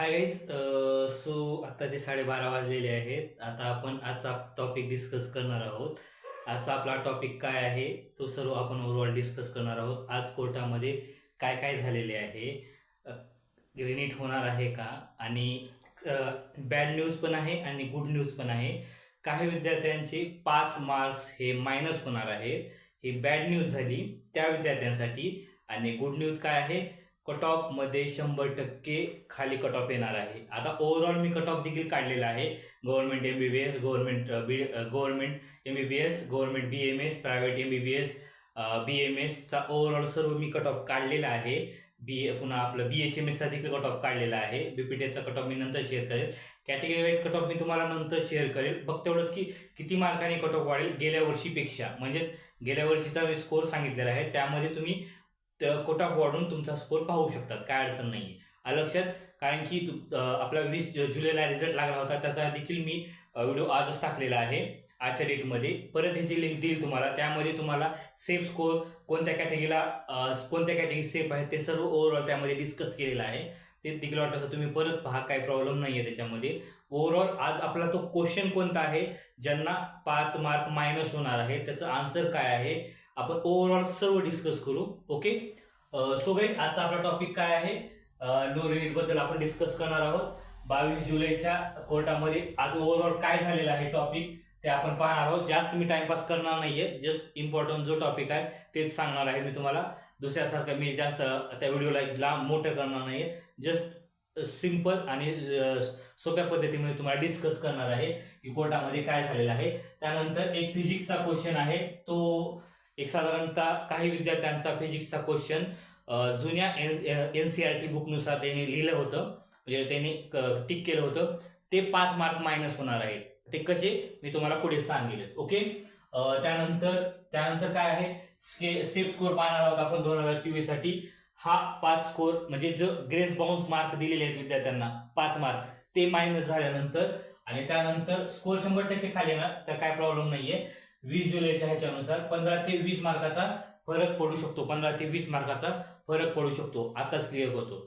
Hi guys so आत्ताचे साडेबारा वाजलेले आहेत आता आपण आजचा टॉपिक डिस्कस करणार आहोत. आजचा आपला टॉपिक काय आहे तो सर्व आपण ओव्हरऑल डिस्कस करणार आहोत. आज कोर्टामध्ये काय काय झालेले आहे रिनीट होणार आहे का? आणि बॅड न्यूज पण आहे आणि गुड न्यूज पण आहे. काही विद्यार्थ्यांचे पाच मार्क्स हे मायनस होणार आहेत. ही बॅड न्यूज झाली त्या विद्यार्थ्यांसाठी. आणि गुड न्यूज काय आहे? कट ऑफमध्ये शंभर टक्के खाली कट ऑफ येणार आहे. आता ओव्हरऑल मी कट ऑफ देखील काढलेला आहे. Government M B B S government B government M B B S government B M S private M B B S B M एसचा overall सर्व मी कट ऑफ काढलेला आहे. बी पुन्हा आपलं बी एच एम एसचा देखील कट ऑफ काढलेला आहे. बी पी टीचा कट ऑफ मी नंतर शेअर करेल. कॅटेगरी वाईज कट ऑफ मी तुम्हाला नंतर शेअर करेल. फक्त एवढंच की किती मार्काने कट ऑफ वाढेल गेल्या वर्षीपेक्षा. म्हणजेच गेल्या वर्षीचा मी स्कोर सांगितलेला आहे. त्यामध्ये तुम्ही कोटा वाढून तुमचा स्कोर पाहू शकतात. काय अडचण नाही आहे लक्षात कारण की आपला वीस जुलैला रिझल्ट लागला होता. त्याचा देखील मी व्हिडिओ आजच टाकलेला आहे आजच्या डेटमध्ये परत ह्याची लिंक देईल तुम्हाला. त्यामध्ये तुम्हाला सेफ स्कोर कोणत्या कॅटेगरीला कोणत्या कॅटेगरी सेफ आहे ते सर्व ओव्हरऑल त्यामध्ये डिस्कस केलेलं आहे. ते देखील वाटतं तुम्ही परत पहा. काही प्रॉब्लेम नाही आहे त्याच्यामध्ये. ओव्हरऑल आज आपला तो क्वेश्चन कोणता आहे? ज्यांना पाच मार्क मायनस होणार आहे त्याचं आन्सर काय आहे? आपण ओव्हरऑल सर्व डिस्कस करू ओके सो गाईज आजचा आपला टॉपिक काय आहे? नो रिलीटबद्दल आपण डिस्कस करणार आहोत. बावीस जुलैच्या कोर्टामध्ये आज ओव्हरऑल काय झालेलं आहे टॉपिक ते आपण पाहणार आहोत. जास्त मी टाइमपास करणार नाहीये जस्ट इम्पॉर्टंट जो टॉपिक आहे तेच सांगणार आहे मी तुम्हाला. दुसऱ्यासारखं मी जास्त त्या व्हिडिओला लांब मोठं करणार नाहीये. जस्ट सिंपल आणि सोप्या पद्धतीमध्ये तुम्हाला डिस्कस करणार आहे की कोर्टामध्ये काय झालेलं आहे. त्यानंतर एक फिजिक्सचा क्वेश्चन आहे. तो एक साधारणतः काही विद्यार्थ्यांचा फिजिक्सचा क्वेश्चन जुन्या N N C R T बुकनुसार त्यांनी लिहिलं होतं. म्हणजे त्यांनी टिक केलं होतं. ते पाच मार्क मायनस होणार आहेत. ते कसे? मी तुम्हाला पुढे सांगेलच. ओके त्यानंतर त्यानंतर काय आहे? स्के सेफ स्कोर पाहणार आहोत आपण दोन हजार चोवीससाठी. हा पाच स्कोर म्हणजे जो ग्रेस बाउन्स मार्क दिलेले आहेत विद्यार्थ्यांना पाच मार्क ते मायनस झाल्यानंतर आणि त्यानंतर स्कोर शंभर टक्के खाली येणार तर काय प्रॉब्लेम नाहीये. वीस जुलैच्या ह्याच्यानुसार पंधरा ते वीस मार्काचा फरक पडू शकतो. पंधरा ते वीस मार्काचा फरक पडू शकतो. आताच क्लिअर होतो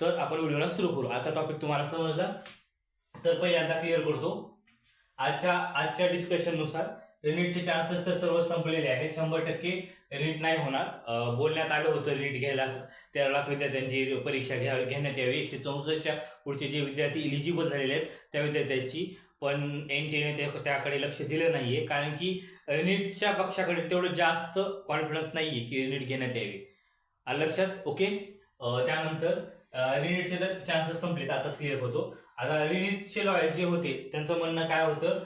तर आपण व्हिडिओला सुरू करू. आजचा टॉपिक तुम्हाला समजला? तर पहिल्यांदा क्लिअर करतो. आजच्या आजच्या डिस्कशननुसार रिनीटचे चान्सेस तर सर्व संपलेले आहे शंभर टक्के रिनीट नाही होणार. बोलण्यात आलं होतं रिनीट घ्यायला. तेरा लाख विद्यार्थ्यांची परीक्षा घ्या घेण्यात यावी. एकशे चौसष्टच्या पुढचे जे विद्यार्थी इलिजिबल झालेले आहेत त्या विद्यार्थ्यांची पण एन टी एने त्याकडे लक्ष दिलं नाही आहे कारण की युनिटच्या पक्षाकडे तेवढं जास्त कॉन्फिडन्स नाही आहे की युनिट घेण्यात यावी. आलं लक्षात? ओके त्यानंतर रिनिटचे तर चान्सेस संपले आताच क्लिअर होतो. आता रिनिटचे लॉयर्स जे होते त्यांचं म्हणणं काय होतं?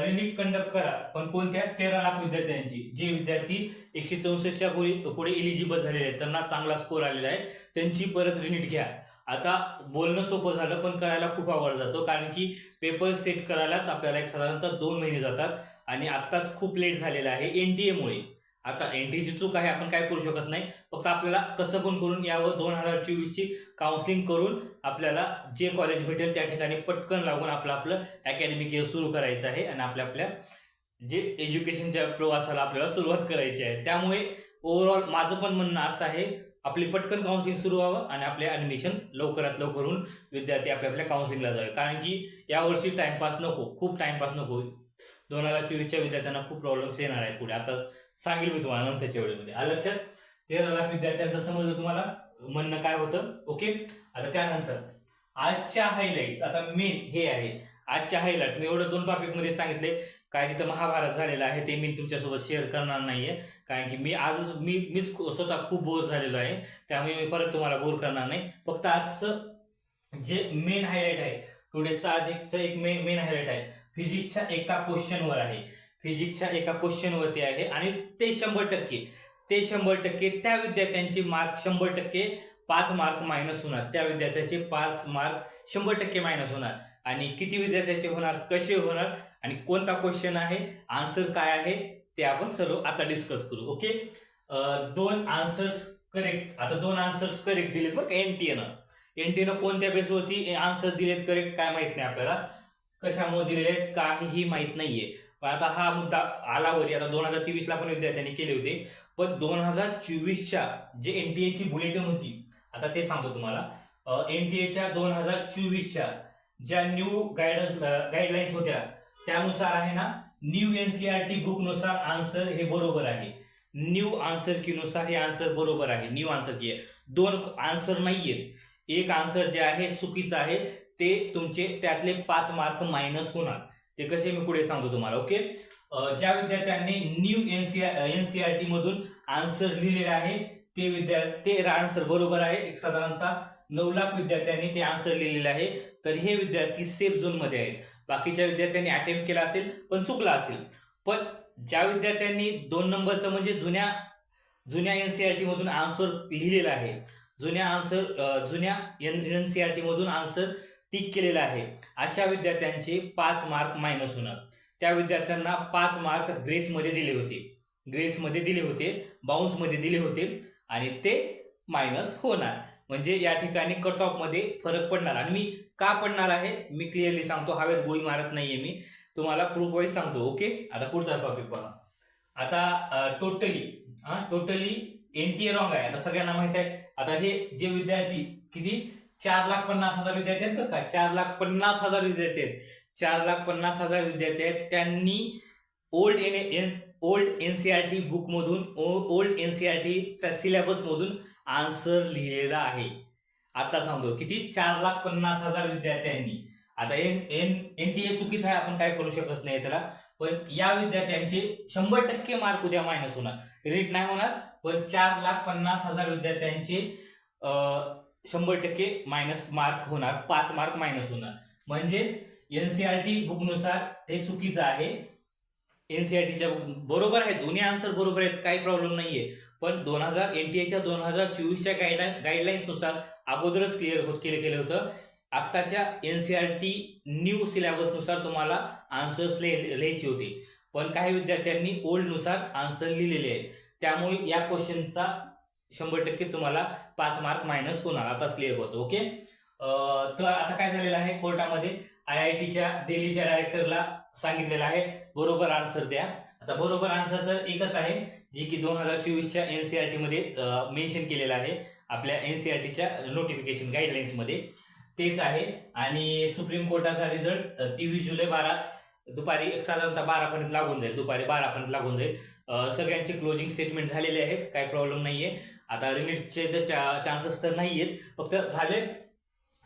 रिनीट कंडक्ट करा पण कोणत्या? तेरा लाख विद्यार्थ्यांची. जे विद्यार्थी एकशे चौसष्टच्या पुढे पुढे इलिजिबल झालेले आहेत त्यांना चांगला स्कोर आलेला आहे. त्यांची परत रिनीट घ्या. आता बोलणं सोपं झालं पण करायला खूप आवड जातो कारण की पेपर सेट करायलाच आपल्याला एक साधारणतः दोन महिने जातात आणि आत्ताच खूप लेट झालेला आहे एन टी एमुळे आता एन टी एची चूक आहे आपण काय करू शकत नाही. फक्त आपल्याला कसं पण करून यावर दोन हजार चोवीसची काउन्सिलिंग करून आपल्याला जे कॉलेज भेटेल त्या ठिकाणी पटकन लागून आपलं आपलं अकॅडमिक इयर सुरू करायचं आहे आणि आपल्या आपल्या जे एज्युकेशनच्या प्रवासाला आपल्याला सुरुवात करायची आहे. त्यामुळे ओव्हरऑल माझं पण म्हणणं असं आहे आपली पटकन काउन्सिलिंग सुरू व्हावं आणि आपले ॲडमिशन लवकरात लवकर होऊन विद्यार्थी आपल्या आपल्या काउन्सिलिंगला जावे. कारण की यावर्षी टाइमपास नको खूप टाइमपास नको. दोन हजार चोवीसच्या विद्यार्थ्यांना खूप प्रॉब्लेम्स येणार आहे पुढे. आता सांगेल मी तुम्हाला नंतरच्या वेळेमध्ये. आलं लक्षात? तेरा लाख विद्यार्थ्यांचं समजलं तुम्हाला? म्हणणं काय होतं? ओके? आता त्यानंतर आजच्या हायलाईट्स आता मेन हे आहे. आजच्या हायलाईट्स मी एवढं दोन टॉपिकमध्ये सांगितले. काय तिथं महाभारत झालेलं आहे ते मी तुमच्यासोबत शेअर करणार नाहीये. कारण की मी आजच मी मीच स्वतः खूप बोर झालेलो आहे. त्यामुळे मी परत तुम्हाला बोर करणार नाही. फक्त आजचं जे मेन हायलाईट आहे टुडेचा आज एकचं एक मेन मेन हायलाईट आहे फिजिक्सच्या एका क्वेश्चनवर आहे. फिजिक्सच्या एका क्वेश्चनवरती आहे. आणि ते शंभर टक्के ते शंभर टक्के त्या विद्यार्थ्यांचे मार्क शंभर टक्के पाच मार्क मायनस होणार. त्या विद्यार्थ्याचे पाच मार्क शंभर टक्के मायनस होणार. आणि किती विद्यार्थ्याचे होणार कसे होणार आणि कोणता क्वेश्चन आहे आन्सर काय आहे ते आपण सर्व आता डिस्कस करू. ओके दोन आन्सर्स करेक्ट आता दोन आन्सर्स करेक्ट दिलेत बघ N T N N T N कोणत्या बेसवरती आन्सर दिलेत करेक्ट काय माहीत नाही आपल्याला. कशामुळे दिलेले आहेत? काहीही माहीत नाहीये. पण आता हा मुद्दा आला वरी. आता दोन हजार तेवीसला पण विद्यार्थ्यांनी केले होते. पण दोन हजार चोवीसच्या जे एन टी एची बुलेटिन होती आता ते सांगतो तुम्हाला. एन टी एच्या दोन हजार चोवीसच्या ज्या न्यू गायडन्स गाईडलाईन्स होत्या त्यानुसार आहे ना new N C R T बुकनुसार answer हे बरोबर आहे. न्यू आन्सर की नुसार हे आन्सर बरोबर आहे. न्यू आन्सर की आहे. दोन आन्सर नाहीयेत. एक आन्सर जे आहे चुकीचं आहे ते तुमचे त्यातले पाच मार्क मायनस होणार. ते कसे मी पुढे सांगतो तुम्हाला ओके ज्या विद्यार्थ्यांनी new N N C R T मधून आन्सर लिहिलेले आहे ते विद्यार्थी ते आन्सर बरोबर आहे. एक साधारणतः नऊ लाख विद्यार्थ्यांनी ते आन्सर लिहिलेले आहे. तर हे विद्यार्थी सेफ झोनमध्ये आहेत. बाकीच्या विद्यार्थ्यांनी अटेम्प्ट केला असेल पण चुकला असेल. पण ज्या विद्यार्थ्यांनी दोन नंबरचं म्हणजे जुन्या जुन्या एन सी आर टीमधून आन्सर लिहिलेला आहे जुन्या आन्सर जुन्या एन एन सी आर टीमधून आन्सर टिक केलेला आहे अशा विद्यार्थ्यांचे पाच मार्क मायनस होणार. त्या विद्यार्थ्यांना पाच मार्क ग्रेसमध्ये दिले होते. ग्रेसमध्ये दिले होते बाउन्समध्ये दिले होते आणि ते मायनस होणार. म्हणजे या ठिकाणी कट ऑफमध्ये फरक पडणार. आणि मी का पडणार आहे? मी क्लिअरली सांगतो हवेत गोळी मारत नाहीये मी. तुम्हाला प्रूफ वाईज सांगतो ओके आता पुढचा टॉपिक बघा. आता टोटली हा totally N T A wrong आहे. आता सगळ्यांना माहीत आहे. आता हे जे विद्यार्थी किती? चार लाख पन्नास हजार विद्यार्थी आहेत का? चार लाख पन्नास हजार विद्यार्थी आहेत. चार लाख पन्नास हजार विद्यार्थी आहेत. त्यांनी old N N old N C R T बुकमधून ओल्ड एन सी आर टीच्या सिलेबसमधून आन्सर लिहिलेला आहे. आता सांगतो किती? चार लाख पन्नास हजार विद्यार्थ्यांनी. आता N N N T A चुकीचं आहे आपण काय करू शकत नाही त्याला. पण या विद्यार्थ्यांचे शंभर टक्के मार्क उद्या मायनस होणार. रीट नाही होणार पण चार लाख पन्नास हजार विद्यार्थ्यांचे शंभर टक्के मायनस मार्क होणार पाच मार्क मायनस होणार. म्हणजेच एन सी आर टी बुकनुसार हे चुकीचं आहे. एन सी आर टीच्या बरोबर आहे दोन्ही आन्सर बरोबर आहेत काही प्रॉब्लेम नाहीये. पण दोन हजार एन टी एच्या दोन हजार चोवीसच्या गाईडलाईन गाईडलाईन्सनुसार अगोदरच क्लिअर होत केलं केलं होतं. आत्ताच्या N C R T new सिलेबसनुसार तुम्हाला आन्सर्स लिह लिहायचे होते. पण काही विद्यार्थ्यांनी ओल्डनुसार आन्सर लिहिलेले आहेत. त्यामुळे या क्वेश्चनचा शंभर टक्के तुम्हाला पाच मार्क मायनस होणार. आताच क्लिअर होतो ओके तर आता काय झालेलं आहे? कोर्टामध्ये आय आय टीच्या दिल्लीच्या डायरेक्टरला सांगितलेलं आहे बरोबर आन्सर द्या. आता बरोबर आन्सर तर एकच आहे. जी की दोन हजार चोवीसच्या एन सी आर टीमध्ये मेन्शन केलेलं आहे आपल्या एन सी आर टीच्या नोटिफिकेशन गाईडलाईन्समध्ये तेच आहे. आणि सुप्रीम कोर्टाचा रिझल्ट तेवीस जुलै बारा दुपारी एक साधारणतः बारापर्यंत लागून जाईल. दुपारी बारापर्यंत लागून जाईल. सगळ्यांचे क्लोजिंग स्टेटमेंट झालेले आहेत. काही प्रॉब्लेम नाही आहे आता रिमिटचे तर चा चान्सेस तर नाही आहेत फक्त झाले.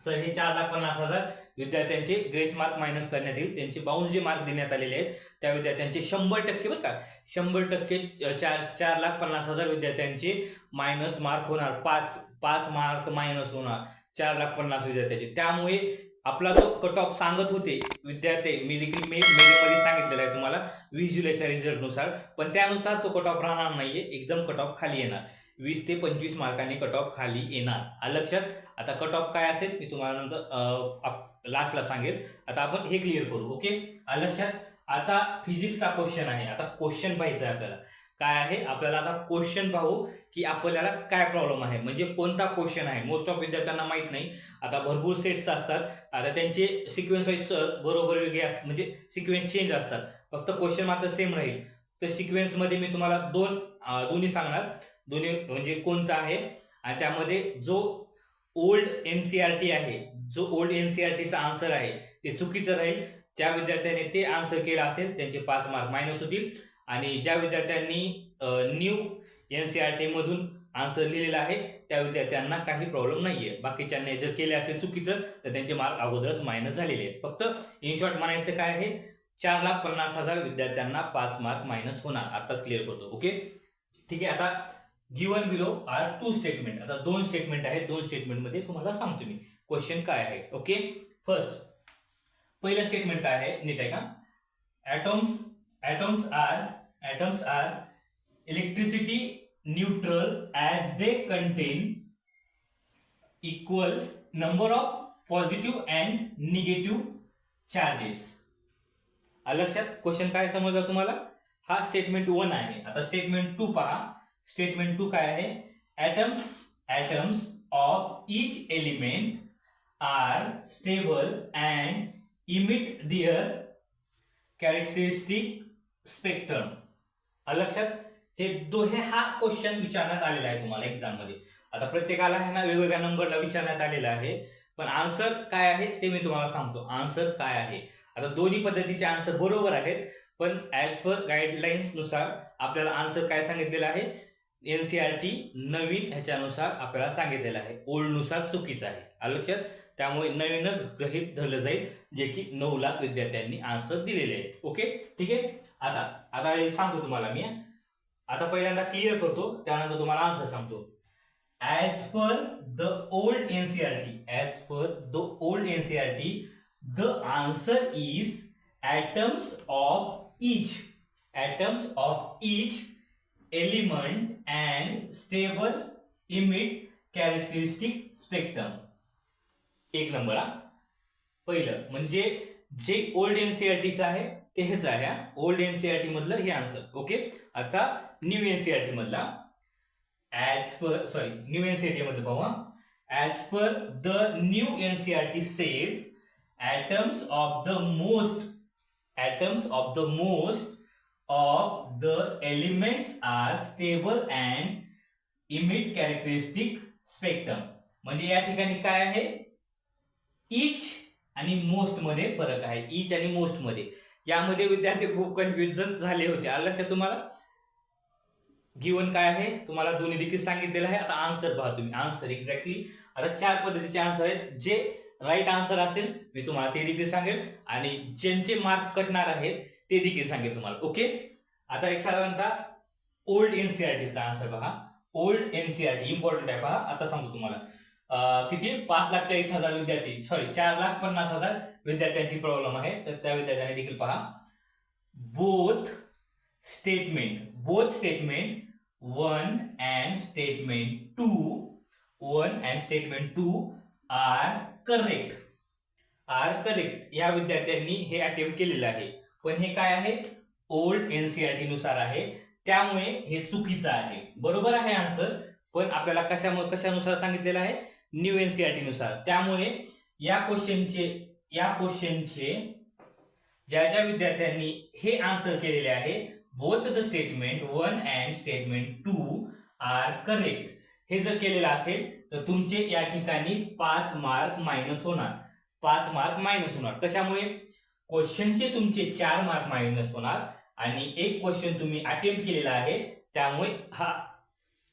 तर हे चार लाख पन्नास हजार विद्यार्थ्यांचे ग्रेस मार्क मायनस करण्यात येईल. त्यांचे बाउन्स जे मार्क देण्यात आलेले आहेत त्या विद्यार्थ्यांचे शंभर टक्के बरं का. शंभर टक्के चार चार लाख पन्नास हजार विद्यार्थ्यांचे मायनस मार्क होणार. पाच पाच मार्क मायनस होणार. चार लाख पन्नास विद्यार्थ्यांचे. त्यामुळे आपला जो कट ऑफ सांगत होते विद्यार्थी मी देखील मे मेमध्ये सांगितलेला आहे तुम्हाला वीस जुलैच्या रिझल्टनुसार पण त्यानुसार तो कट ऑफ राहणार नाहीये. एकदम कट ऑफ खाली येणार. वीस ते पंचवीस मार्कांनी कट ऑफ खाली येणार. आलं लक्षात? आता कट ऑफ काय असेल? मी तुम्हाला नंतर लास्टला सांगेल. आता आपण हे क्लिअर करू ओके आलं लक्षात? आता फिजिक्सचा क्वेश्चन आहे. आता क्वेश्चन पाहायचं आहे आपल्याला. काय आहे? आपल्याला आता क्वेश्चन पाहू की आपल्याला काय प्रॉब्लेम आहे. म्हणजे कोणता क्वेश्चन आहे? मोस्ट ऑफ विद्यार्थ्यांना माहीत नाही. आता भरपूर सेट्स असतात. आता त्यांचे सिक्वेन्स वाईज बरोबर वेगळे असतात. म्हणजे सिक्वेन्स चेंज असतात. फक्त क्वेश्चन मात्र सेम राहील. तर सिक्वेन्समध्ये मी तुम्हाला दोन दोन्ही सांगणार. दोन्ही म्हणजे कोणतं आहे? आणि त्यामध्ये जो old N C R T आहे जो ओल्ड एन सी आर टीचा आन्सर आहे ते चुकीचं राहील. ज्या विद्यार्थ्यांनी ते आन्सर केलं असेल त्यांचे पाच मार्क मायनस होतील. आणि ज्या विद्यार्थ्यांनी न्यू एन सी आर टीमधून आन्सर लिहिलेला आहे त्या विद्यार्थ्यांना काही प्रॉब्लेम नाही आहे बाकीच्यांनी जर केले असेल चुकीचं तर त्यांचे मार्क अगोदरच मायनस झालेले आहेत. फक्त इन शॉर्ट म्हणायचं काय आहे? चार लाख पन्नास हजार विद्यार्थ्यांना पाच मार्क मायनस होणार. आताच क्लिअर करतो. ओके ठीक आहे आता given below are two statement आता दोन स्टेटमेंट आहेत दोन स्टेटमेंटमध्ये तुम्हाला सांगतो मी. क्वेश्चन काय आहे? ओके फर्स्ट पहिलं स्टेटमेंट काय आहे? नीट आहे का atoms atoms are atoms are electricity neutral as they contain equals number of positive and negative charges लक्षात? क्वेश्चन काय समजला तुम्हाला? हा स्टेटमेंट वन आहे. आता स्टेटमेंट टू पहा. स्टेटमेंट टू काय आहे? Atoms atoms of each element are stable and emit their characteristic spectrum लक्षात? हे दोहे हा क्वेश्चन विचारण्यात आलेला आहे तुम्हाला एक्झाममध्ये आता प्रत्येकाला ह्या ना वेगवेगळ्या नंबरला विचारण्यात आलेला आहे. पण आन्सर काय आहे ते मी तुम्हाला सांगतो. आन्सर काय आहे? आता दोन्ही पद्धतीचे आन्सर बरोबर आहेत. पण ॲज पर गाईडलाईन्सनुसार आपल्याला आन्सर काय सांगितलेलं आहे? एन सी आर टी नवीन ह्याच्यानुसार आपल्याला सांगितलेलं आहे. ओल्डनुसार चुकीचं आहे. आलं लक्षात? त्यामुळे नवीनच गृहित धरलं जाईल जे की नऊ लाख विद्यार्थ्यांनी आन्सर दिलेले आहेत. ओके ठीक आहे? आता आता हे सांगतो तुम्हाला मी आता पहिल्यांदा क्लिअर करतो त्यानंतर तुम्हाला आन्सर सांगतो. As per the old N C R T as per the old N C R T the answer is atoms of each atoms of each element and stable emit characteristic spectrum. एक नंबर हा. पहिलं म्हणजे जे old N C R टीचं आहे ते हेच आहे ओल्ड एन सी आर मधलं हे आन्सर ओके आता न्यू एनसीआरटी सी आर मधला. As per sorry new N C मधलं पाहू as per the new N C R T says atoms of the most atoms of the most of the elements are stable and emit characteristic spectrum. म्हणजे या ठिकाणी काय आहे? इच आणि मोस्टमध्ये फरक आहे. इच आणि मोस्टमध्ये. यामध्ये विद्यार्थी खूप कन्फ्युजन झाले होते. आलं लक्षात तुम्हाला? गिवन काय आहे? तुम्हाला दोन्ही देखील सांगितलेलं आहे. आता आन्सर पहा तुम्ही. आन्सर एक्झॅक्टली आता चार पद्धतीचे आन्सर आहेत. जे राईट आन्सर असेल मी तुम्हाला ते देखील सांगेल. आणि ज्यांचे मार्क कटणार आहेत ते देखील सांगेल तुम्हाला. ओके आता एक साधारणतः ओल्ड एन सी आर टीचा आन्सर पहा old N C R T important आहे. पहा आता सांगतो तुम्हाला. किती? पाच लाख चाळीस हजार विद्यार्थी. सॉरी चार लाख पन्नास हजार विद्यार्थ्यांची प्रॉब्लेम आहे. तर त्या विद्यार्थ्यांनी देखील पहा. Both statement both statement one and statement two one and statement two are correct are correct या विद्यार्थ्यांनी हे अटेम्प्ट केलेलं आहे. पण हे काय आहे? Old N C R T नुसार आहे. त्यामुळे हे चुकीचं आहे. बरोबर आहे आन्सर पण आपल्याला कशामुळे कशानुसार सांगितलेलं आहे? New N C R T नुसार. त्यामुळे या क्वेश्चनचे या क्वेश्चनचे ज्या ज्या विद्यार्थ्यांनी हे आन्सर केलेले आहे both the statement one and statement two are correct हे जर केलेलं असेल तर तुमचे या ठिकाणी पाच मार्क मायनस होणार. पाच मार्क मायनस होणार. कशामुळे? क्वेश्चनचे तुमचे चार मार्क मायनस होणार. आणि एक क्वेश्चन तुम्ही अटेम्प्ट केलेला आहे. त्यामुळे हा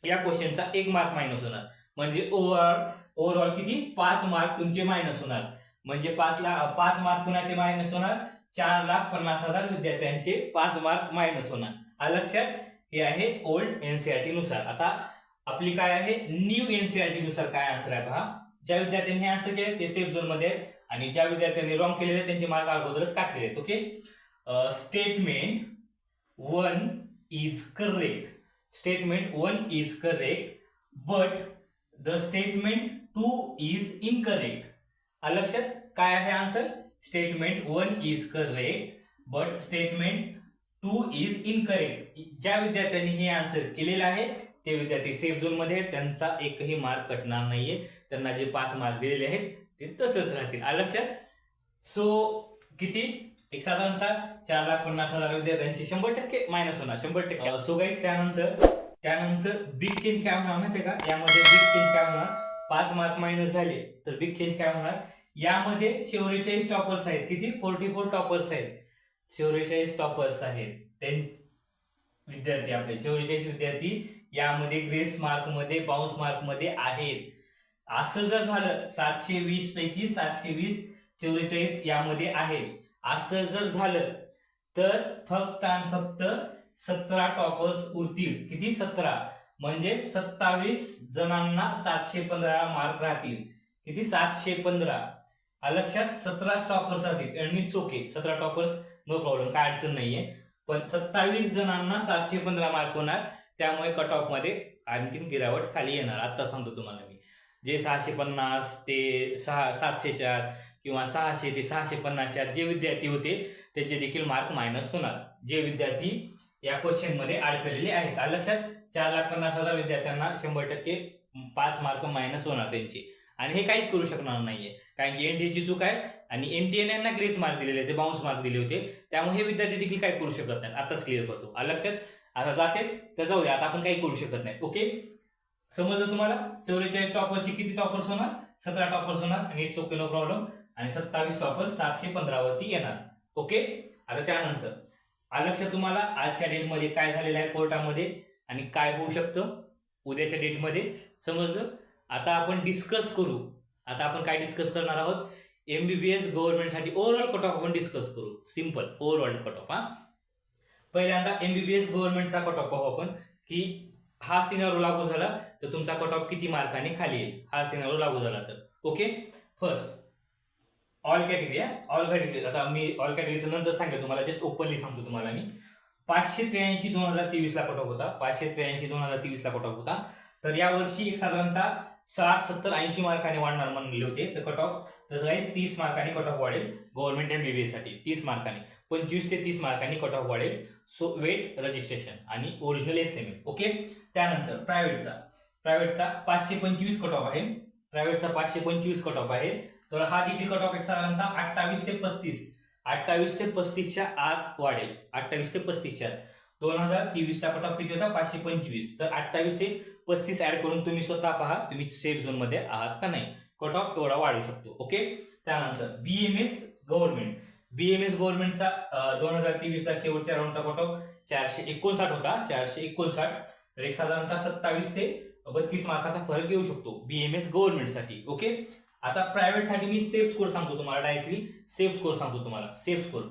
या क्वेश्चनचा एक मार्क मायनस होणार. म्हणजे ओव्हरऑल ओव्हरऑल किती? पाच मार्क तुमचे मायनस होणार. म्हणजे पाच लाख पाच मार्क कुणाचे मायनस होणार? चार लाख पन्नास हजार विद्यार्थ्यांचे पाच मार्क मायनस होणार. हा लक्षात हे आहे ओल्ड एनसीआरटी नुसार. आता आपली काय आहे? न्यू एनसीआरटी नुसार काय आन्सर आहे पहा. ज्या विद्यार्थ्यांनी हे आन्सर केले ते सेफ झोनमध्ये आहेत. आणि ज्या विद्यार्थ्यांनी रॉंग केलेले आहे त्यांचे मार्क अगोदरच काढलेले आहेत. Okay statement one is correct statement one is correct but the statement two is incorrect लक्षात? काय आहे answer statement one is correct but statement two is incorrect ज्या विद्यार्थ्यांनी हे आन्सर केलेलं आहे ते विद्यार्थी सेफ झोनमध्ये त्यांचा एकही मार्क कटणार नाहीये. त्यांना जे पाच मार्क दिलेले आहेत ते तसंच राहतील. आलं लक्षात? सो किती? एक साधारणतः चार लाख पन्नास हजार विद्यार्थ्यांची शंभर टक्के मायनस होणार शंभर टक्के. सो गाईज त्यानंतर त्यानंतर बिग चेंज काय होणार माहितीये का? यामध्ये बिग चेंज काय होणार? पाच मार्क मायनस झाले तर बिग चेंज काय होणार? यामध्ये चौवेचाळीस टॉपर्स आहेत. किती? फोर्टी फोर टॉपर्स आहेत. चौवेचाळीस टॉपर्स आहेत. टेन विद्यार्थी आपले. चौवेचाळीस विद्यार्थी यामध्ये ग्रेस मार्कमध्ये बाउन्स मार्कमध्ये आहेत. असं जर झालं सातशे वीस पैकी सातशे वीस चव्वेचाळीस यामध्ये आहे. असं जर झालं तर फक्त आणि फक्त सतरा टॉपर्स उरतील. किती? सतरा. म्हणजे सत्तावीस जणांना सातशे पंधरा मार्क राहतील. किती? सातशे पंधरा. लक्षात सतरा टॉपर्स राहतील. आणि इट्स ओके सतरा टॉपर्स नो प्रॉब्लेम काय अडचण नाहीये. पण सत्तावीस जणांना सातशे पंधरा मार्क होणार. त्यामुळे कट ऑफमध्ये आणखीन गिरावट खाली येणार. आता सांगतो तुम्हाला मी. जे सहाशे पन्नास ते सहा सातशे चार किंवा सहाशे ते सहाशे पन्नास चार जे विद्यार्थी होते त्याचे देखील मार्क मायनस होणार. जे विद्यार्थी या क्वेश्चनमध्ये अडकलेले आहेत. आलं लक्षात? चार लाख पन्नास हजार विद्यार्थ्यांना शंभर टक्के पाच मार्क मायनस होणार त्यांचे. आणि हे काहीच करू शकणार नाहीये. कारण की एनटीएची चूक आहे आणि एनटीएन यांना ग्रेस मार्क दिलेले होते बाउन्स मार्क दिले होते. त्यामुळे हे विद्यार्थी देखील काही करू शकत नाहीत. आताच क्लिअर करतो. आलं लक्षात? आता जाते. तर जाऊ दे आता आपण काही करू शकत नाही. ओके समजलं तुम्हाला? चौवेचाळीस टॉपर्सची किती टॉपर्स होणार? सतरा टॉपर्स होणार आणि इट्स ओके नो प्रॉब्लेम आणि सत्तावीस टॉपर्स सातशे पंधरावरती येणार. ओके आता त्यानंतर आलं लक्षात तुम्हाला आजच्या डेटमध्ये काय झालेलं आहे कोर्टामध्ये आणि काय होऊ शकतं? उद्याच्या डेटमध्ये समजलं? आता आपण डिस्कस करू. आता आपण काय डिस्कस करणार आहोत? एम बी बी एस गव्हर्नमेंटसाठी ओव्हरऑल कट ऑफ आपण डिस्कस करू. सिंपल ओव्हरऑल कट ऑफ हा. पहिल्यांदा एम बी बी एस गव्हर्नमेंटचा कट ऑफ पाहू आपण की हा सिनारो लागू झाला तर तुमचा कट ऑफ किती मार्काने खाली येईल? हा सिनारो लागू झाला तर. Okay first all category all category आता मी ऑल कॅटेगरीचं नंतर सांगेल तुम्हाला जस्ट ओपनली सांगतो तुम्हाला मी. पाचशे त्र्याऐंशी दोन हजार तेवीसला कट ऑफ होता. पाचशे त्र्याऐंशी दोन हजार तेवीसला कट ऑफ होता. तर यावर्षी एक साधारणतः साठ सत्तर ऐंशी मार्काने वाढणार म्हणले होते तर कट ऑफ तर गाईज तीस मार्काने कट ऑफ वाढेल गव्हर्नमेंट एम बी साठी. तीस मार्काने. पंचवीस ते तीस मार्कांनी कट ऑफ वाढेल. सो वेट रजिस्ट्रेशन आणि original S M A okay त्यानंतर प्रायव्हेटचा. प्रायव्हेटचा पाचशे पंचवीस कट ऑफ आहे. प्रायव्हेटचा पाचशे पंचवीस कट ऑफ आहे. तर हा किती कट ऑफ आहे साधारणतः? अठ्ठावीस ते पस्तीस. अठ्ठावीस ते पस्तीसच्या आत वाढेल. अठ्ठावीस ते पस्तीसच्या आत. दोन हजार तेवीसचा कट ऑफ किती होता? पाचशे पंचवीस. तर अठ्ठावीस ते पस्तीस ऍड करून तुम्ही स्वतः पहा तुम्ही सेफ झोनमध्ये आहात का नाही? कट ऑफ एवढा वाढू शकतो. ओके त्यानंतर B M S government B M S गव्हर्नमेंटचा दोन हजार तेवीसचा शेवटच्या राऊंडचा कट ऑफ चारशे एकोणसाठ होता. चारशे एकोणसाठ. तर एक साधारणतः सत्तावीस ते बत्तीस मार्काचा फरक येऊ शकतो बी एम एस गव्हर्नमेंटसाठी ओके आता प्रायव्हेटसाठी मी सेफ स्कोर सांगतो तुम्हाला डायरेक्टली सेफ स्कोर सांगतो तुम्हाला. सेफ स्कोर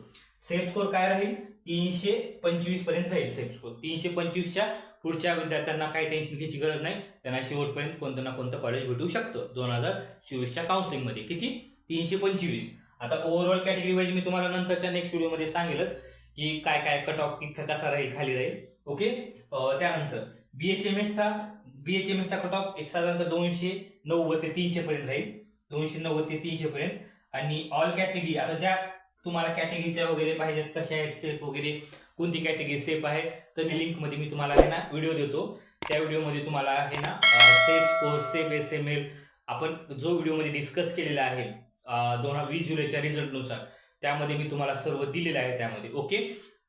सेफ स्कोर काय राहील? तीनशे पंचवीसपर्यंत राहील सेफ स्कोर तीनशे पंचवीसच्या पुढच्या विद्यार्थ्यांना काही टेन्शन घ्यायची गरज नाही. त्यांना शेवटपर्यंत कोणतं ना कोणतं कॉलेज भेटू शकतं. दोन हजार चोवीसच्या काउन्सिलिंगमध्ये किती? तीनशे पंचवीस. आता ओव्हरऑल कॅटेगरी वाईज मी तुम्हाला नंतरच्या नेक्स्ट व्हिडिओमध्ये सांगेलच. की काय काय कट ऑफ कसा राहील खाली राहील. ओके त्यानंतर बी एच एम एसचा बी एच एम एसचा कट ऑफ एक साधारणतः दोनशे नव्वद ते तीनशे पर्यंत राहील. दोनशे नव्वद ते तीनशे पर्यंत. आणि ऑल कॅटेगरी आता ज्या तुम्हाला कॅटेगरीच्या वगैरे पाहिजेत कशा आहेत सेफ वगैरे कोणती कॅटेगरी सेफ आहे तर मी लिंकमध्ये मी तुम्हाला हे ना व्हिडिओ देतो. त्या व्हिडिओमध्ये तुम्हाला हे ना safe score safe S M L आपण जो व्हिडिओमध्ये डिस्कस केलेला आहे दोन हजार वीस जुलैच्या रिझल्टनुसार त्यामध्ये मी तुम्हाला सर्व दिलेलं आहे त्यामध्ये. ओके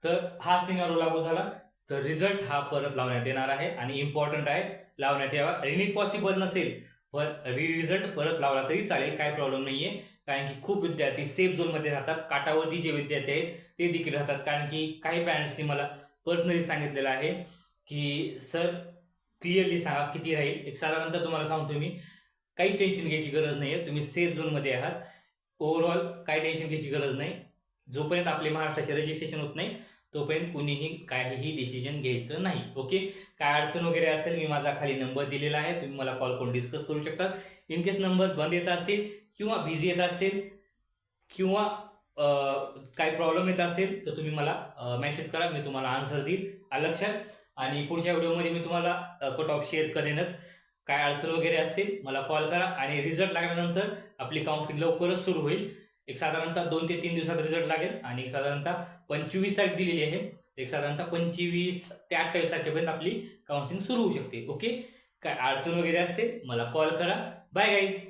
तर हा सिनारो लागू झाला. तर रिझल्ट हा परत लावण्यात येणार आहे आणि इम्पॉर्टंट आहे लावण्यात यावा. रिनीट पॉसिबल नसेल पण री रिझल्ट परत लावला तरी चालेल काय प्रॉब्लेम नाहीये. कारण की खूप विद्यार्थी सेफ झोनमध्ये राहतात. काटावरती जे विद्यार्थी आहेत ते देखील राहतात. कारण की काही पॅरेंट्सनी मला पर्सनली सांगितलेलं आहे की सर क्लिअरली सांगा किती राहील. एक साधारणतः तुम्हाला सांगतो मी काहीच टेन्शन घ्यायची गरज नाही आहे तुम्ही सेफ झोनमध्ये आहात. ओव्हरऑल काही टेन्शन घ्यायची गरज नाही. जोपर्यंत आपले महाराष्ट्राचे रजिस्ट्रेशन होत नाही तोपर्यंत कुणीही काहीही डिसिजन घ्यायचं नाही. ओके काय अडचण वगैरे असेल मी माझा खाली नंबर दिलेला आहे. तुम्ही मला कॉल करून डिस्कस करू शकता. इनकेस नंबर बंद येत असेल किंवा बिझी येत असेल किंवा काही प्रॉब्लेम येत असेल तर तुम्ही मला मेसेज करा. मी तुम्हाला आन्सर देईल. आलं लक्षात? आणि पुढच्या व्हिडिओमध्ये मी तुम्हाला कट ऑफ शेअर करेनच. काय अडचण वगैरे असेल मला कॉल करा. आणि रिझल्ट लागल्यानंतर आपली काउन्सिलिंग लवकरच सुरू होईल. एक साधारणतः दोन ते तीन दिवसात रिझल्ट लागेल. आणि एक साधारणतः पंचवीस तारीख दिलेली आहे. एक साधारणतः पंचवीस ते अठ्ठावीस तारखेपर्यंत आपली काउन्सिलिंग सुरू होऊ शकते. ओके काय अडचण वगैरे असेल मला कॉल करा. Bye guys